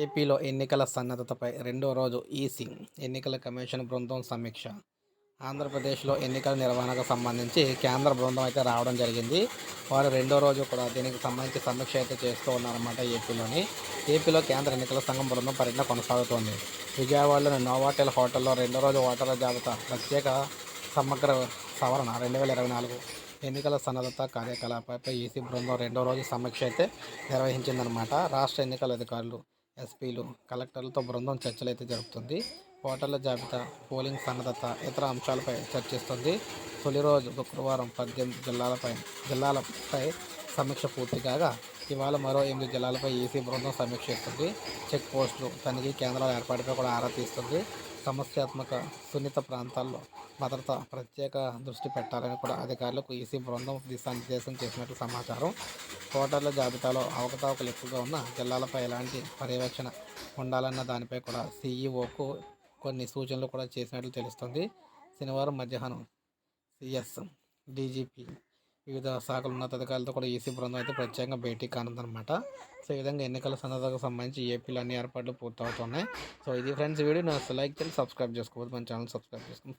ఏపీలో ఎన్నికల సన్నద్ధతపై రెండో రోజు ఈసీ ఎన్నికల కమిషన్ బృందం సమీక్ష. ఆంధ్రప్రదేశ్లో ఎన్నికల నిర్వహణకు సంబంధించి కేంద్ర బృందం అయితే రావడం జరిగింది. వారు రెండో రోజు కూడా దీనికి సంబంధించి సమీక్ష అయితే చేస్తూ ఉన్నారన్నమాట ఏపీలోని. ఏపీలో కేంద్ర ఎన్నికల సంఘం బృందం పర్యటన కొనసాగుతోంది. విజయవాడలోని నోవాటెల్ హోటల్లో రెండో రోజు ఓటర్ల జాబితా ప్రత్యేక సమగ్ర సవరణ రెండు వేల ఇరవై నాలుగు. ఎన్నికల సన్నద్ధత కార్యకలాపాలపై ఈసీ బృందం రెండో రోజు సమీక్ష అయితే నిర్వహించిందనమాట రాష్ట్ర ఎన్నికల అధికారులు ఎస్పీలు కలెక్టర్లతో బృందం చర్చలైతే జరుపుతుంది. ఓటర్ల జాబితా పోలింగ్ సన్నద్ధత ఇతర అంశాలపై చర్చిస్తుంది. తొలి రోజు శుక్రవారం పద్దెనిమిది జిల్లాలపై జిల్లాలపై సమీక్ష పూర్తి కాగా ఇవాళ మరో ఎనిమిది జిల్లాలపై ఈసీ బృందం సమీక్షిస్తుంది చెక్ పోస్టులు తనిఖీ కేంద్రాల ఏర్పాటుపై కూడా ఆరా తీస్తుంది. సమస్యాత్మక సున్నిత ప్రాంతాల్లో భద్రత ప్రత్యేక దృష్టి పెట్టాలని కూడా అధికారులకు ఈసీ బృందం దిశానిర్దేశం చేసినట్లు సమాచారం. ఓటర్ల జాబితాలో అవకతవకలు ఎక్కువగా ఉన్న జిల్లాలపై ఎలాంటి పర్యవేక్షణ ఉండాలన్న దానిపై కూడా సీఈఓకు కొన్ని సూచనలు కూడా చేసినట్లు తెలుస్తుంది. శనివారం మధ్యాహ్నం సిఎస్ డీజీపీ వివిధ శాఖల ఉన్నతాధికారులతో కూడా ఈసీ బృందం అయితే ప్రత్యేకంగా భేటీ కానుందనమాట సో ఈ విధంగా ఎన్నికల సన్నద్ధకు సంబంధించి ఏపీలో అన్ని ఏర్పాట్లు పూర్తవుతున్నాయి. సో ఇది ఫ్రెండ్స్ వీడియో నేను లైక్ చేసి సబ్స్క్రైబ్ చేసుకోవద్దు. మన ఛానల్ సబ్స్క్రైబ్ చేసుకోండి.